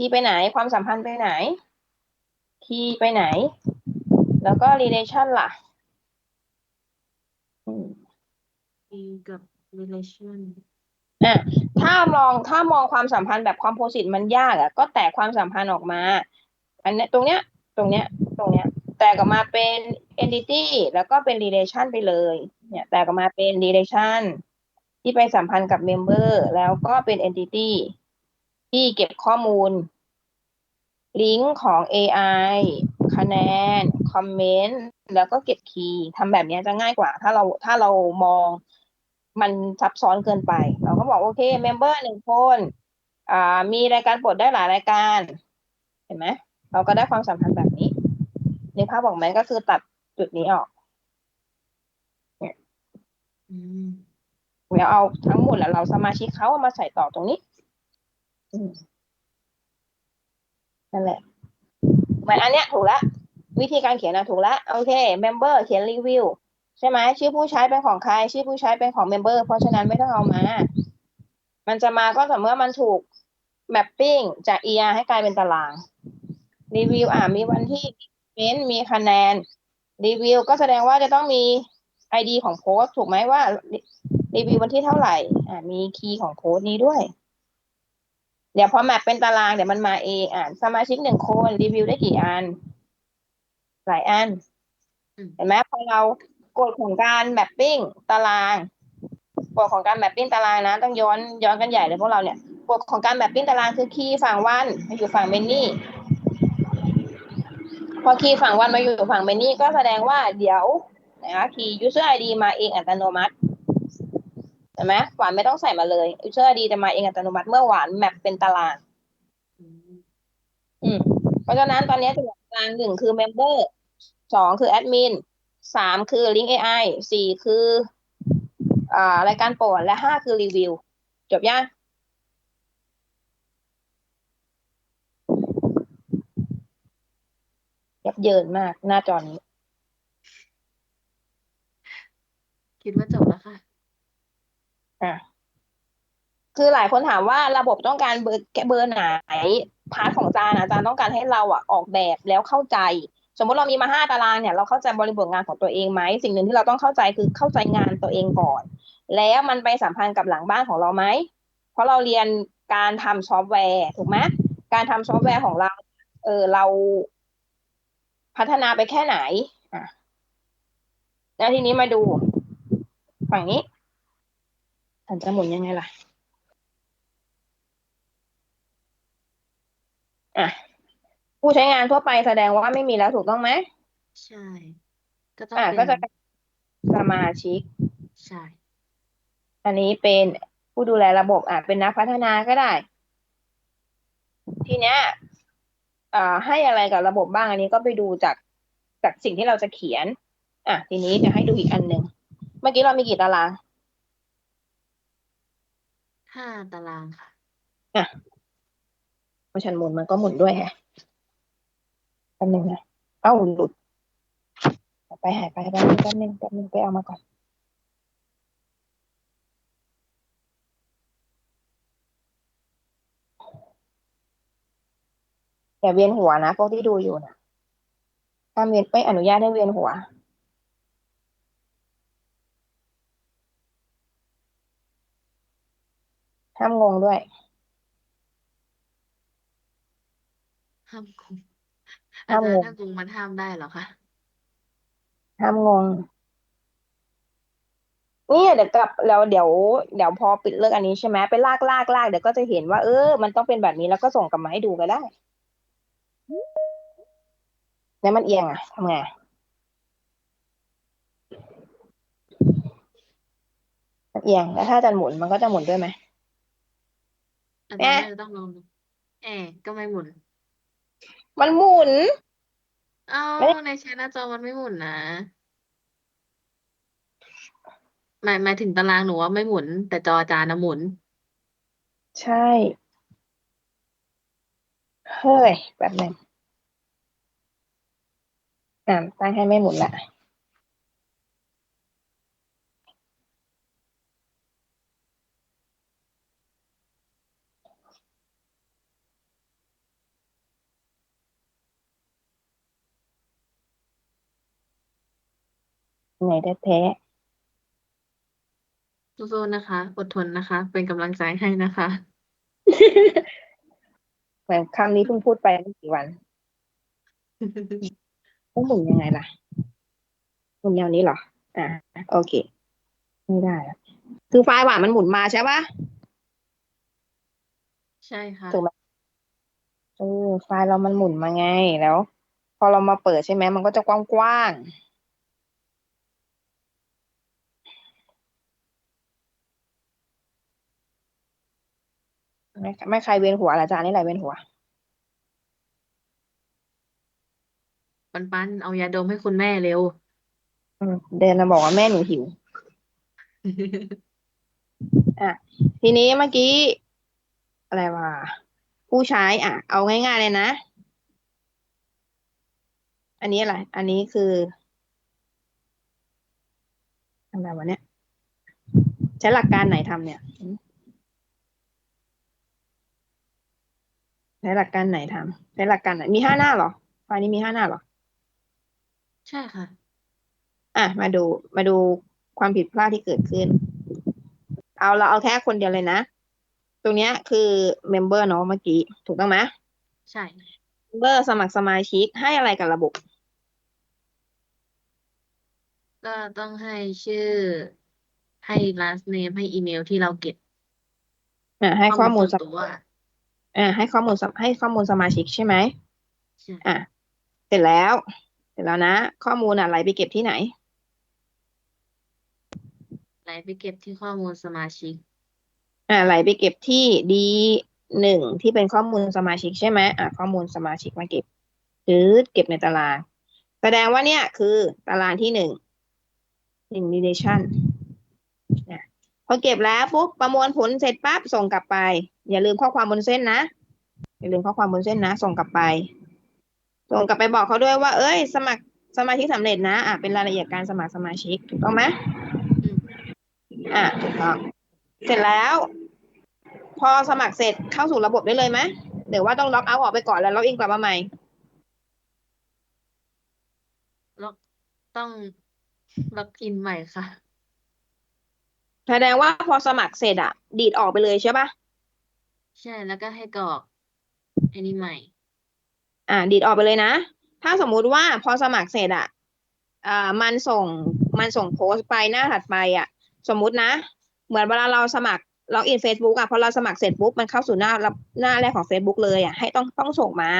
คีย์ไปไหน ความสัมพันธ์ไปไหน คีย์ไปไหน แล้วก็ relation ล่ะอืมมีกับ relation อะถ้ามองถ้ามองความสัมพันธ์แบบ composite มันยากอะ ก็แตกความสัมพันธ์ออกมา อันเนี้ยตรงเนี้ย ตรงเนี้ย ตรงเนี้ย แตกออกมาเป็น entity แล้วก็เป็น relation ไปเลย เนี่ย แตกออกมาเป็น relation ที่ไปสัมพันธ์กับ member แล้วก็เป็น entity ที่เก็บข้อมูล ลิงก์ของ AI คะแนน คอมเมนต์ แล้วก็เก็บคีย์ทำแบบเนี้ยจะง่ายกว่า ถ้าเราถ้าเรามองมันซับซ้อนเกินไป เราก็บอกโอเคเมมเบอร์หนึ่งคนอ่ามีรายการปลดได้หลายรายการ เห็นไหมเราก็ได้ความสัมพันธ์แบบนี้ในภาพบอกไหมก็คือตัดจุดนี้ออกอืมแล้วเอาทั้งหมดแล้วเราสมาชิกเขาเอามาใส่ต่อตรงนี้อืม นั่นแหละเหมือนอันเนี้ยถูกละ วิธีการเขียนนะถูกละโอเคเมมเบอร์เขียนรีวิวใช่ไหมชื่อผู้ใช้เป็นของใคร ชื่อผู้ใช้เป็นของเมมเบอร์เพราะฉะนั้นไม่ต้องเอามา มันจะมาก็ต่อเมื่อมันถูกแมปปิ้งจาก ER ให้กลายเป็นตาราง รีวิวอ่ามีวันที่เมนต์มีคะแนน รีวิวก็แสดงว่าจะต้องมี ID ของโพสต์ถูกไหมว่า รีวิววันที่เท่าไหร่ อ่ามีคีย์ของโค้ดนี้ด้วย เดี๋ยวพอแมปเป็นตารางเดี๋ยวมันมาเองอ่านสมาชิกหนึ่งคนรีวิวได้กี่อัน หลายอันอืมเห็นไหมพอเรากฎของการแมปปิ้งตารางกฎของการแมปปิ้งตารางนะ ต้องย้อนย้อนกันใหญ่เลยพวกเราเนี่ยกฎของการแมปปิ้งตารางคือคีย์ฝั่งวันมาอยู่ฝั่งเมนนี่พอคีย์ฝั่งวันมาอยู่ฝั่งเมนนี่ก็แสดงว่าเดี๋ยวนะคะคีย์ user ID มาเองอัตโนมัติเห็นไหมหวานไม่ต้องใส่มาเลย user ID จะมาเองอัตโนมัติเมื่อหวานแมปเป็นตาราง อืมอืมเพราะฉะนั้นตอนนี้จะบอกตารางหนึ่งคือ member สองคือ admin สามคือ link AI สี่คืออ่ารายการโปรดและห้าคือรีวิว จบยังยับเยินมากหน้าจอนี้ คิดว่าจบแล้วค่ะ อะคือหลายคนถามว่าระบบต้องการเบอร์เบอร์ไหนพาร์ทของจานอาจารย์ต้องการให้เราอะออกแบบแล้วเข้าใจ สมมติเรามีมาห้าตารางเนี่ยเราเข้าใจบริบทงานของตัวเองไหมสิ่งหนึ่งที่เราต้องเข้าใจคือเข้าใจงานตัวเองก่อน แล้วมันไปสัมพันธ์กับหลังบ้านของเราไหมเพราะเราเรียนการทำซอฟต์แวร์ถูกไหมการทำซอฟต์แวร์ของเรา เออเราพัฒนาไปแค่ไหนอะแล้วทีนี้มาดูฝั่งนี้ อันจะหมุนยังไงล่ะ อะ ผู้ใช้งานทั่วไปแสดงว่าไม่มีแล้วถูกต้องไหมใช่ ก็ต้องอะเป็ก็นจะเป็นสมาชิก ใช่ อันนี้เป็นผู้ดูแลระบบอะเป็นนักพัฒนาก็ได้ ทีเนี้ยอ่าให้อะไรกับระบบบ้างอันนี้ก็ไปดูจากจากสิ่งที่เราจะเขียน อะ ทีนี้จะให้ดูอีกอันหนึ่งเมื่อกี้เรามีกี่ตาราง ห้าตารางค่ะ อะเพอฉันหมุนมันก็หมุนด้วยแฮะแป๊บนึงนะเอ้าหลุด ไปหายไปแป๊บนึงแป๊บนึงแป๊บนึงไปเอามาก่อนอย่าเวียนหัวนะพวกที่ดูอยู่นะห้ามเวียนไม่อนุญาตให้เวียนหัว ห้ามงงด้วย ห้ามกงห้ามอาจารงย์ง ถ้ากงมันห้ามได้เหรอคะห้ามงง เนี่ยเดี๋ยวกลับแล้วเดี๋ยวเดี๋ยวพอปิดเลิกอันนี้ใช่ไหมไปลากลากลากเดี๋ยวก็จะเห็นว่าเออ มันต้องเป็นแบบนี้แล้วก็ส่งกลับมาให้ดูก็ได้แล้วมันเอียงอะทำไงมันเอียงแล้วถ้าอาจะหมุนมันก็จะหมุนด้วยไหม อาจารย์เอ๊ะน่าจะต้องลองดูเอ๊ะก็ไม่หมุน มันหมุน เอ้าไม่ ในแชทหน้าจอมันไม่หมุนนะหมายหมายถึงตารางหนูว่าไม่หมุน แต่จออาจารย์นะหมุน ใช่ เฮ้ย แบบนึงอ่าตั้งให้ไม่หมุนละ เหนื่อยแท้สู้ๆนะคะ อดทนนะคะ เป็นกำลังใจให้นะคะๆเหมือนคำนี้เพิ่งพูดไปไม่กี่วันต้องหมุนยังไงล่ะหมุนแนวนี้เหรอ อ่า โอเค ไม่ได้อะคือไฟล์หวานมันหมุนมาใช่ปะใช่ค่ะถูกไหมเออไฟล์เรามันหมุนมาไงแล้ว พอเรามาเปิดใช่ไหมมันก็จะกว้างๆ ไม่ไม่ใครเวียนหัวเหรออาจารย์นี่แหละเวียนหัว ปันปันเอายาดมให้คุณแม่เร็ว อืมเดินมาบอกว่าแม่หนูหิว อะ ทีนี้เมื่อกี้ อะไรวะผู้ใช้อะ เอาง่ายๆเลยนะ อันนี้อะไร อันนี้คืออะไรวะเนี่ย ใช้หลักการไหนทำเนี่ยอืม ใช้หลักการไหนทำใช้หลักการไหนมีห้าหน้าเหรอไฟล์นี้มีห้าหน้าเหรอ ใช่ค่ะ อะ มาดูมาดูความผิดพลาดที่เกิดขึ้น เอาเราเอาแค่คนเดียวเลยนะ ตรงเนี้ยคือเมมเบอร์เนาะเมื่อกี้ถูกต้องไหมใช่เมมเบอร์สมัครสมาชิกให้อะไรกับระบบก็ต้องให้ชื่อให้ last name ให้อีเมลที่เราเก็บอ่าให้ข้อมูลส่วนสตัว อ่าให้ข้อมูลสมให้ข้อมูลสมาชิกใช่ไหมใช่อะเสร็จแล้ว เสร็จแล้วนะ ข้อมูลอะไหลไปเก็บที่ไหน ไหลไปเก็บที่ข้อมูลสมาชิก อ่าไหลไปเก็บที่ D หนึ่งที่เป็นข้อมูลสมาชิกใช่ไหมอ่าข้อมูลสมาชิกมาเก็บหรือเก็บในตาราง แสดงว่าเนี่ยคือตารางที่หนึ่งหนึ่ง relation นะ พอเก็บแล้วปุ๊บประมวลผลเสร็จปั๊บส่งกลับไป อย่าลืมข้อความบนเส้นนะอย่าลืมข้อความบนเส้นนะ ส่งกลับไป ส่งกลับไปบอกเขาด้วยว่า เอ้ย สมัครสมาชิกสำเร็จนะอะเป็นรายละเอียดการสมัครสมาชิกถูกต้องไหมอะถูกต้องเสร็จแล้ว พอสมัครเสร็จเข้าสู่ระบบได้เลยไหมหรือว่าต้องล็อกเอาท์ออกไปก่อนแล้วล็อกอินกลับมาใหม่ล็อกต้องล็อกอินใหม่ค่ะ แสดงว่าพอสมัครเสร็จอะดีดออกไปเลยใช่ปะใช่แล้วก็ให้กรอกไอ้นี่ใหม่ อ่า ดีดออกไปเลยนะ ถ้าสมมุติว่าพอสมัครเสร็จอะอ่ามันส่งมันส่งโพสต์ไปหน้าถัดไปอะสมมุตินะ เหมือนเวลาเราสมัครล็อกอิน Facebook อะพอเราสมัครเสร็จปุ๊บมันเข้าสู่หน้ารับหน้าแรกของ Facebook เลยอะให้ต้องต้องส่งมา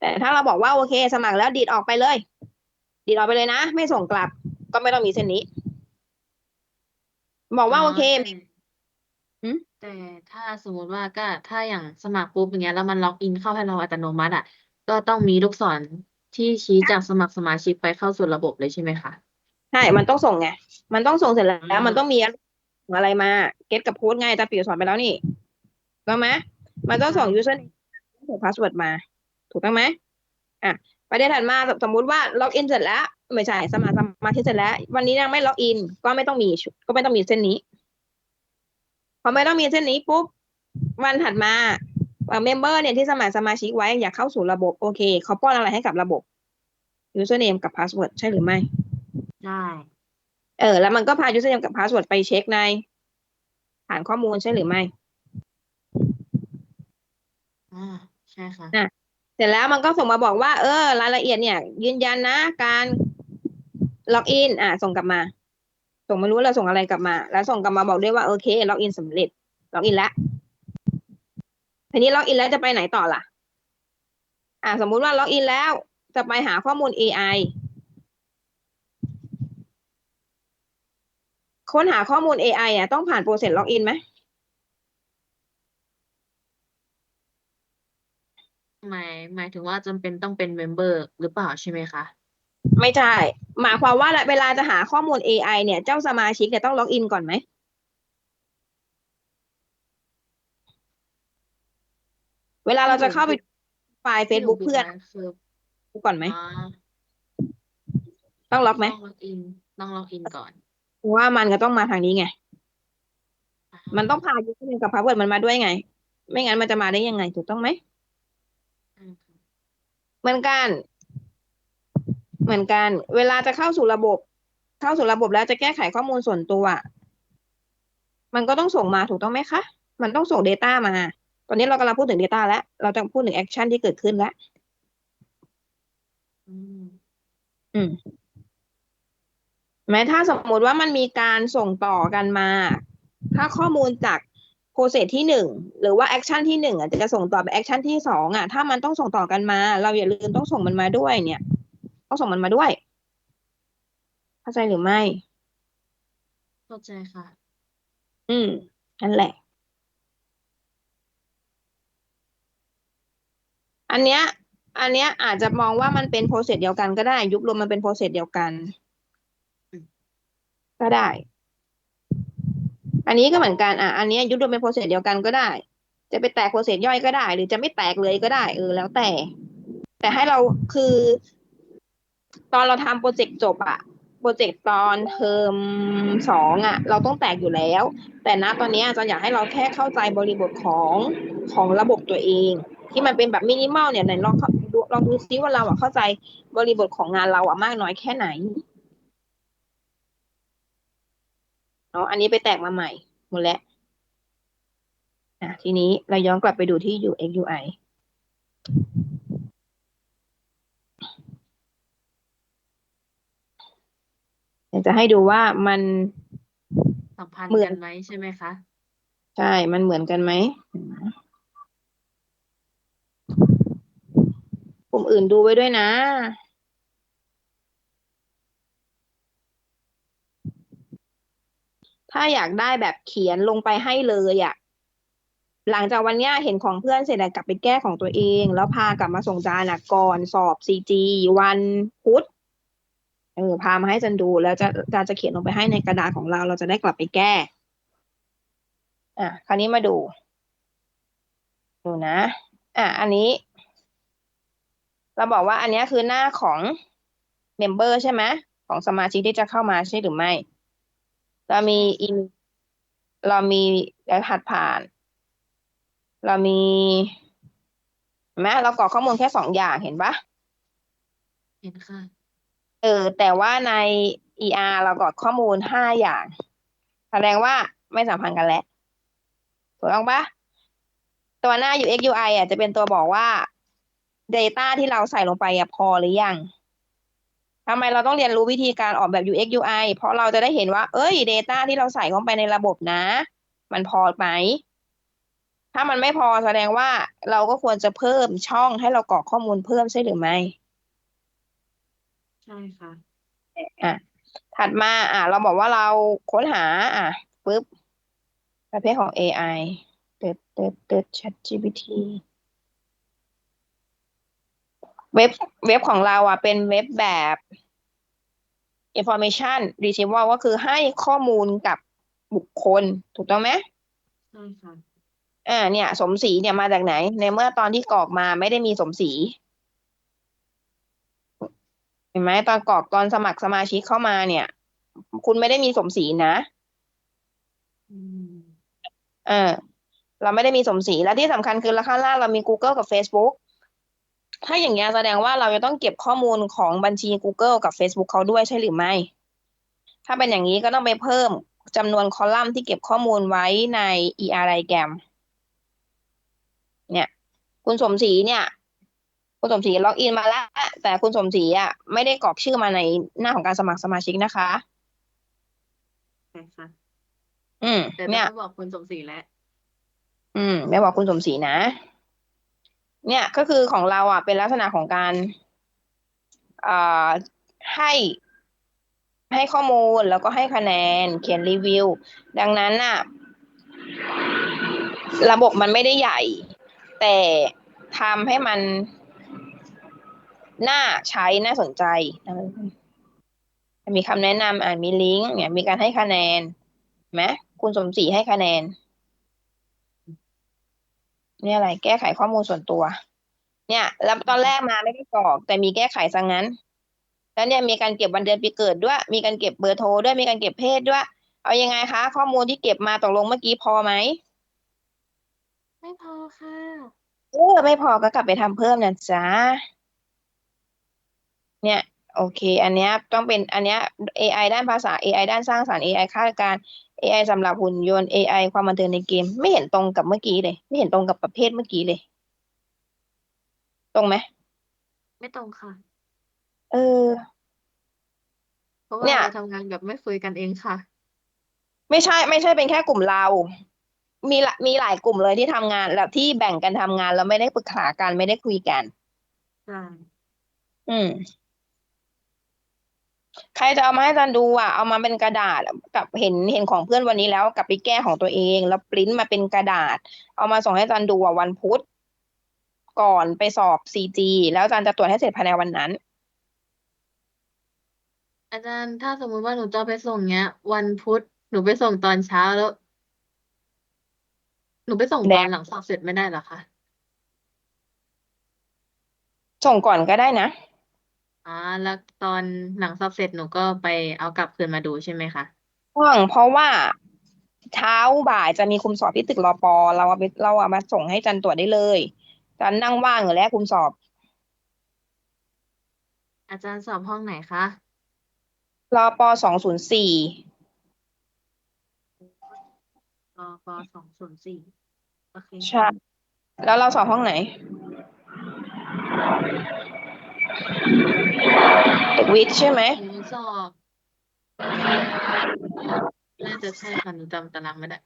แต่ถ้าเราบอกว่าโอเค สมัครแล้วดีดออกไปเลย ดีดออกไปเลยนะ ไม่ส่งกลับก็ไม่ต้องมีเส้นนี้ บอกว่าโอเคแต่หืมแต่ถ้าสมมุติว่าก็ถ้าอย่างสมัครปุ๊บอย่างเงี้ยแล้วมันล็อกอินเข้าให้เราอัตโนมัติอะ ก็ต้องมีลูกศรที่ชี้จากสมัครสมาชิกไปเข้าสู่ระบบเลยใช่ไหมคะใช่ มันต้องส่งไง มันต้องส่งเสร็จแล้วอ่ามัมันต้องมีอะไรมา เก็ตกับโพสต์ไงอาจารย์ปิ่วสอนไปแล้วนี่ถูกต้องไหมมันต้องส่ง user name ส่ง password มา ถูกต้องไหมอะ ประเด็นถัดมาสมมุติว่าล็อกอินเสร็จแล้วไม่ใช่สมัครสมาชิกเสร็จแล้ว วันนี้ยังไม่ล็อกอิน ก็ไม่ต้องมีชุดก็ไม่ต้องมีเส้นนี้พอไม่ต้องมีเส้นนี้ปุ๊บวันถัดมาเมมเบอร์เนี่ยที่สมัครสมาชิกไว้อยากเข้าสู่ระบบโอเคเขาป้อนอะไรให้กับระบบ username กับ password ใช่หรือไม่ได้เออ แล้วมันก็พา username กับ password ไปเช็คใน ฐานข้อมูลใช่หรือไม่อ่าใช่ค่ะ เสร็จแล้วมันก็ส่งมาบอกว่า เออ รายละเอียดเนี่ย ยืนยันนะ การล็อกอิน อะ ส่งกลับมา ส่งไม่รู้เราส่งอะไรกลับมา แล้วส่งกลับมาบอกด้วยว่าโอเคล็อกอินสำเร็จล็อกอินแล้วทีนี้ล็อกอินแล้วจะไปไหนต่อล่ะ อะสมมุติว่าล็อกอินแล้วจะไปหาข้อมูล AI ค้นหาข้อมูล AI อะต้องผ่านโปรเซสล็อกอินไหม หมายหมายถึงว่าจำเป็นต้องเป็นเมมเบอร์หรือเปล่าใช่ไหมคะ ไม่ใช่ หมายความว่าเวลาจะหาข้อมูล AI เนี่ย เจ้าสมาชิกเนี่ยต้องล็อกอินก่อนไหม เวลาเราจะเข้าไปไฟล์ Facebook เพื่อนคือก่อนไหมอ๋อต้องล็อกไหมต้องล็อกอินต้องล็อกอินก่อน เพราะว่ามันก็ต้องมาทางนี้ไงอ่ามันต้องพา username กับ password มันมาด้วยไง ไม่งั้นมันจะมาได้ยังไง ถูกต้องไหมอืมค่ะ เหมือนกัน เหมือนกัน เวลาจะเข้าสู่ระบบ เข้าสู่ระบบแล้วจะแก้ไขข้อมูลส่วนตัว มันก็ต้องส่งมาถูกต้องไหมคะ มันต้องส่ง Data มา ตอนนี้เรากำลังพูดถึง Data แล้ว เราจะพูดถึงแอคชั่นที่เกิดขึ้นแล้ว อืมอืมแม้ถ้าสมมติว่ามันมีการส่งต่อกันมา ถ้าข้อมูลจาก โปรเซสที่หนึ่งหรือว่าแอคชั่นที่หนึ่งอะจะส่งต่อไปแอคชั่นที่สองอะถ้ามันต้องส่งต่อกันมา เราอย่าลืมต้องส่งมันมาด้วยเนี่ยต้องส่งมันมาด้วย เข้าใจหรือไม่เข้าใจค่ะ อืมนั่นแหละ อันเนี้ย อันเนี้ยอาจจะมองว่ามันเป็นโปรเซสเดียวกันก็ได้ ยุบรวมมันเป็นโปรเซสเดียวกันอืมก็ได้ อันนี้ก็เหมือนกันอะอันนี้ยยุบรวมเป็นโปรเซสเดียวกันก็ได้ จะไปแตกโปรเซสย่อยก็ได้ หรือจะไม่แตกเลยก็ได้ เออ แล้วแต่ แต่ให้เราคือ ตอนเราทำโปรเจกต์จบอะโปรเจกต์ตอนเทอมสองอะเราต้องแตกอยู่แล้ว แต่ณตอนนี้อาจารย์อยากให้เราแค่เข้าใจบริบทของของระบบตัวเอง ที่มันเป็นแบบมินิมอลเนี่ยไหนลองเขาลองดูซิว่าเราอะเข้าใจบริบทของงานเราอะมากน้อยแค่ไหนเนาะอันนี้ไปแตกมาใหม่หมดแล้วอะทีนี้เราย้อนกลับไปดูที่ UX UI อยากจะให้ดูว่ามันสัมพันธ์เหมือนกันไหมใช่ไหมคะ ใช่ มันเหมือนกันไหมกลุ่มอื่นดูไว้ด้วยนะ ถ้าอยากได้แบบเขียนลงไปให้เลยอะ่ะหลังจากวันนี้เห็นของเพื่อนเสร็จกลับไปแก้ของตัวเอง แล้วพากลับมาส่งจานอะก่อนสอบซีจีวันพุธเออพามาให้จันดูแล้วจะจานจะเขียนลงไปให้ในกระดาษของเรา เราจะได้กลับไปแก้ อะคราวนี้มาดู ดูนะ อะ อันนี้ เราบอกว่าอันนี้คือหน้าของเมมเบอร์ใช่ไหมของสมาชิกที่จะเข้ามาใช่หรือไม่ เรามีอินเรามีรหัสผ่าน เรามีเห็นไหมเรากรอกข้อมูลแค่สองอย่างเห็นปะเห็นค่ะ เออ แต่ว่าใน ER เรากรอกข้อมูลห้าอย่าง แสดงว่าไม่สัมพันธ์กันแล้วถูกต้องปะตัวหน้า UX UI อะจะเป็นตัวบอกว่า Data ที่เราใส่ลงไปอะพอหรือยัง ทำไมเราต้องเรียนรู้วิธีการออกแบบ UX UI เพราะเราจะได้เห็นว่า เอ้ย Data ที่เราใส่เข้าไปในระบบนะ มันพอไหม ถ้ามันไม่พอแสดงว่าเราก็ควรจะเพิ่มช่องให้เรากรอกข้อมูลเพิ่มใช่หรือไม่ ใช่ค่ะ อะ ถัดมาอะ เราบอกว่าเราค้นหา อะปึ๊บประเภทของ AI เติร์ดเติร์ดเติร์ด ChatGPT เว็บเว็บของเราอะเป็นเว็บแบบ information retrieval ก็คือให้ข้อมูลกับบุคคล ถูกต้องไหมใช่ค่ะอ่าเนี่ย สมศรีเนี่ยมาจากไหน ในเมื่อตอนที่กรอกมาไม่ได้มีสมศรีเห็นไหมตอนกรอกตอนสมัครสมาชิกเข้ามาเนี่ย คุณไม่ได้มีสมศรีนะอืมเออเราไม่ได้มีสมศรีและที่สำคัญคือราคาล่างเรามี Google กับ Facebook ถ้าอย่างเงี้ยแสดงว่าเราจะต้องเก็บข้อมูลของบัญชี Google กับ Facebook เขาด้วยใช่หรือไม่ ถ้าเป็นอย่างนี้ก็ต้องไปเพิ่มจำนวนคอลัมน์ที่เก็บข้อมูลไว้ใน ER diagram เนี่ย คุณสมศรีเนี่ย คุณสมศรีล็อกอินมาแล้ว แต่คุณสมศรีอะไม่ได้กรอกชื่อมาในหน้าของการสมัครสมาชิกนะคะใช่ค่ะอืมแต่เนี่ยต้องบอกคุณสมศรีแล้ว อืมแม่บอกคุณสมศรีนะ เนี่ยก็คือของเราอะเป็นลักษณะของการอให้ให้ข้อมูลแล้วก็ให้คะแนนเขียนรีวิว ดังนั้นน่ะ ระบบมันไม่ได้ใหญ่ แต่ทำให้มันน่าใช้น่าสนใจ มีคำแนะนำอ่ามีลิงก์เนี่ยมีการให้คะแนนเห็นไหมคุณสมศรีให้คะแนน เนี่ยอะไร แก้ไขข้อมูลส่วนตัว เนี่ย แล้วตอนแรกมาไม่ได้กรอก แต่มีแก้ไขซะงั้น แล้วเนี่ยมีการเก็บวันเดือนปีเกิดด้วย มีการเก็บเบอร์โทรด้วยมีการเก็บเพศด้วย เอายังไงคะ ข้อมูลที่เก็บมาตกลงเมื่อกี้พอไหมไม่พอค่ะเออไม่พอก็กลับไปทำเพิ่มนะจ๊ะเนี่ย โอเค อันเนี้ยต้องเป็นอันเนี้ย AI ด้านภาษา AI ด้านสร้างสรรค์ AI คาดการณ์ AI สำหรับหุ่นยนต์ AI ความบันเทิงในเกม ไม่เห็นตรงกับเมื่อกี้เลย ไม่เห็นตรงกับประเภทเมื่อกี้เลย ตรงไหมไม่ตรงค่ะ เออ เพราะว่าเนี่ย เราทำงานแบบไม่คุยกันเองค่ะ ไม่ใช่ ไม่ใช่เป็นแค่กลุ่มเรา มีละมีหลายกลุ่มเลยที่ทำงานแล้วที่แบ่งกันทำงานแล้วไม่ได้ปรึกษากันไม่ได้คุยกัน ใช่ อืม ใครจะเอามาให้อาจารย์ดูอะเอามาเป็นกระดาษกับเห็นเห็นของเพื่อนวันนี้แล้วกลับไปแก้ของตัวเอง แล้วปริ้นมาเป็นกระดาษ เอามาส่งให้อาจารย์ดูอะวันพุธก่อนไปสอบซีจีแล้วอาจารย์จะตรวจให้เสร็จภายในวันนั้น อาจารย์ถ้าสมมุติว่าหนูจะไปส่งเนี้ย วันพุธหนูไปส่งตอนเช้าแล้ว หนูไปส่งตแดอนงหลังสอบเสร็จไม่ได้เหรอคะส่งก่อนก็ได้นะ อ๋อแล้วตอนหลังสอบเสร็จหนูก็ไปเอากลับคืนมาดูใช่ไหมคะว่างเพราะว่าเช้าบ่ายจะมีคุมสอบที่ตึกรอปอเราเอาไปเราเอามาส่งให้อาจันตรวจได้เลยอาจันนั่งว่างอยู่แล้วคุมสอบ อาจารย์สอบห้องไหนคะรอปอสองศูนย์สี่ปปสองศูนย์สี่โอเคใช่แล้วเราสอบห้องไหนตึก วิทย์ใช่ไหมหนูสอบน่าจะใช่ค่ะหนูจำตารางไม่ได้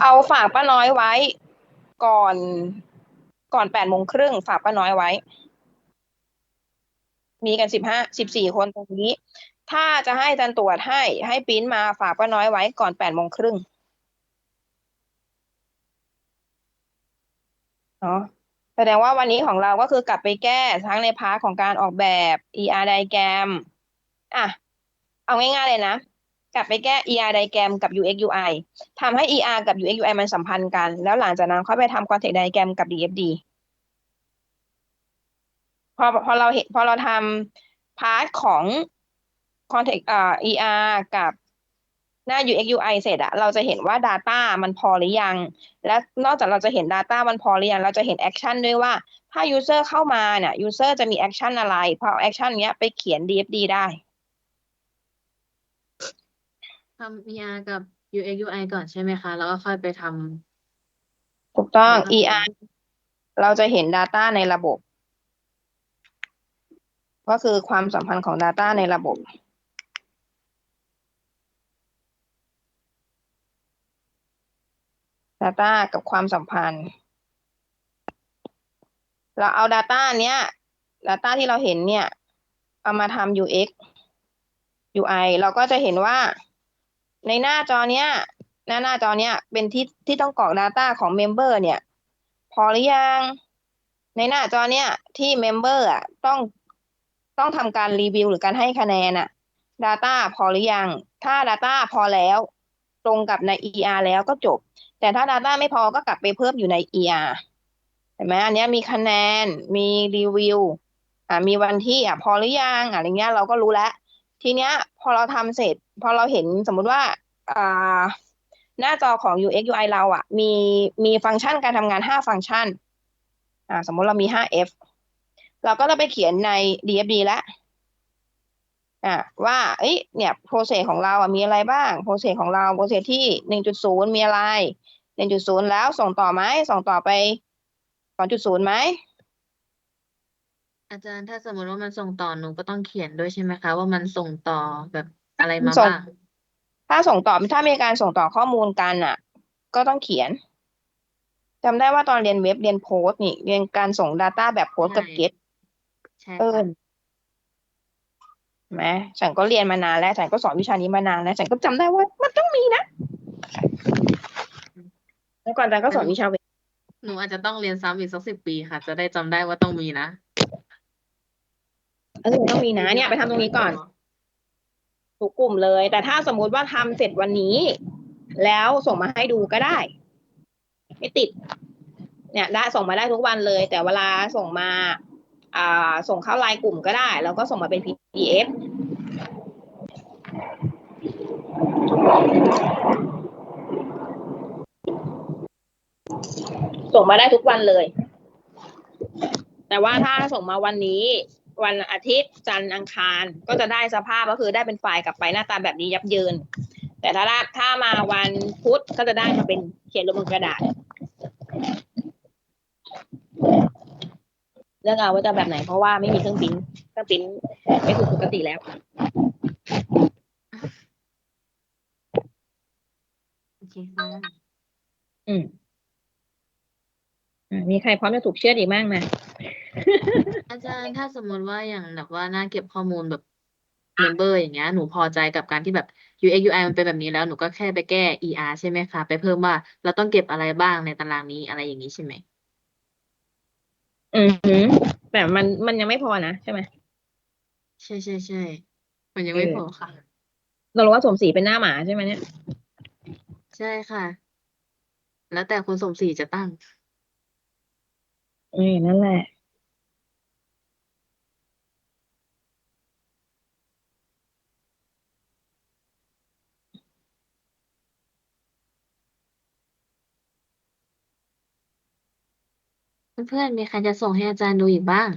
เอาฝากป้าน้อยไว้ ก่อน ก่อนแปดโมงครึ่งฝากป้าน้อยไว้ มีกันสิบห้าสิบสี่คนตรงนี้ ถ้าจะให้อาจันตรวจให้ให้ปริ้นมาฝากป้าน้อยไว้ก่อนแปดโมงครึ่งเนาะ แสดงว่าวันนี้ของเราก็คือกลับไปแก้ทั้งในพาร์ทของการออกแบบ ER diagram อะ เอาง่ายๆเลยนะ กลับไปแก้ ER diagram กับ UX UI ทำให้ ER กับ UX UI มันสัมพันธ์กัน แล้วหลังจากนั้นค่อยไปทำ context diagram กับ DFD พอพอเราเห็นพอเราทำพาร์ทของ context อ่า ER กับ หน้า UX UI เสร็จอะเราจะเห็นว่า Data มันพอหรือยัง และนอกจากเราจะเห็น Data มันพอหรือยัง เราจะเห็น Action ด้วยว่า ถ้า User เข้ามาเนี่ย User จะมี Action อะไร พอเอา Action เนี้ยไปเขียน DFD ได้ทำ ER กับ UX UI ก่อนใช่ไหมคะ แล้วก็ค่อยไปทถูกต้องำ ER เราจะเห็น Data ในระบบ ก็คือความสัมพันธ์ของ Data ในระบบ Data กับความสัมพันธ์ เราเอา Data เนี้ย Data ที่เราเห็นเนี่ย เอามาทำ UX UI เราก็จะเห็นว่าในหน้าจอเนี้ยหน้าหน้าจอเนี้ยเป็นที่ที่ต้องกรอก Data ของ Member เนี่ย พอหรือยัง ในหน้าจอเนี้ยที่ Member อะต้องต้องทำการรีวิวหรือการให้คะแนนอะ Data พอหรือยัง ถ้า Data พอแล้ว ตรงกับใน ER แล้วก็จบ แต่ถ้า Data ไม่พอก็กลับไปเพิ่มอยู่ใน ER เห็นไหมอันนี้มีคะแนนมีรีวิวอ่ามีวันที่อะพอหรือยังอะไรเงี้ยเราก็รู้แล้ว ทีเนี้ยพอเราทำเสร็จ พอเราเห็นสมมุติว่าอ่าหน้าจอของ UX UI เราอะ มีมีฟังก์ชันการทำงาน 5 ฟังก์ชันอ่าสมมุติเรามี 5F เราก็จะไปเขียนใน DFD แล้ว อ่าว่าเอ้ยเนี่ยโปรเซสของเราอะมีอะไรบ้างโปรเซสของเราโปรเซสที่1.0มีอะไร1.0แล้วส่งต่อไหมส่งต่อไป2.0ไหมอาจารย์ถ้าสมมติว่ามันส่งต่อหนูก็ต้องเขียนด้วยใช่ไหมคะ ว่ามันส่งต่อแบบอะไรมาส่งบ้างถ้าส่งต่อถ้ามีการส่งต่อข้อมูลกันอะ ก็ต้องเขียนจำได้ว่าตอนเรียนเว็บเรียนโพสต์นี่เรียนการส่ง Data แบบโพสต์กับใช่เก็ตใช่เออค่ะเห็น ไหมฉันก็เรียนมานานแล้ว ฉันก็สอนวิชานี้มานานแล้ว ฉันก็จำได้ว่า มันต้องมีนะเมื่อก่อนฉันก็สอนวิชาเว็บหนูอาจจะต้องเรียนซ้ำอีกสักสิบปีค่ะ จะได้จำได้ว่าต้องมีนะเออต้องมีนะ เนี่ยไปทำตรงนี้ก่อนทุกกลุ่มเลย แต่ถ้าสมมุติว่าทำเสร็จวันนี้ แล้วส่งมาให้ดูก็ได้ ไม่ติด เนี่ย ได้ส่งมาได้ทุกวันเลย แต่เวลาส่งมาอ่า ส่งเข้าไลน์กลุ่มก็ได้ แล้วก็ส่งมาเป็น PDF ส่งมาได้ทุกวันเลย แต่ว่าถ้าส่งมาวันนี้ วันอาทิตย์จันทร์อังคาร ก็จะได้สภาพก็คือได้เป็นไฟล์กลับไปหน้าตาแบบนี้ยับเยิน แต่ถ้าถ้ามาวันพุธก็จะได้มาเป็นเขียนลงบนกระดาษ เลือกเอาว่าจะแบบไหนเพราะว่าไม่มีเครื่องปริ้นเครื่องปริ้นไม่ถูกปกติแล้วโอเคค่ะอืมอะมีใครพร้อมจะถูกเชื่อดอีกบ้างไหมอาจารย์ถ้าสมมติว่าอย่างแบบว่าหน้าเก็บข้อมูลแบบเมมเบอร์อย่างเงี้ยหนูพอใจกับการที่แบบ UX UI มันเป็นแบบนี้แล้วหนูก็แค่ไปแก้ ER ใช่ไหมคะ ไปเพิ่มว่าเราต้องเก็บอะไรบ้างในตารางนี้อะไรอย่างนี้ใช่ไหม อือหือแต่มันมันยังไม่พอนะใช่ไหมใช่ใช่ใช่มันยังไม่เออพอค่ะ เรารู้ว่าสมศรีเป็นหน้าหมาใช่ไหมเนี่ย ใช่ค่ะ แล้วแต่คุณสมศรีจะตั้ง เออนั่นแหละ เพื่อนๆมีใครจะส่งให้อาจารย์ดูอีกบ้าง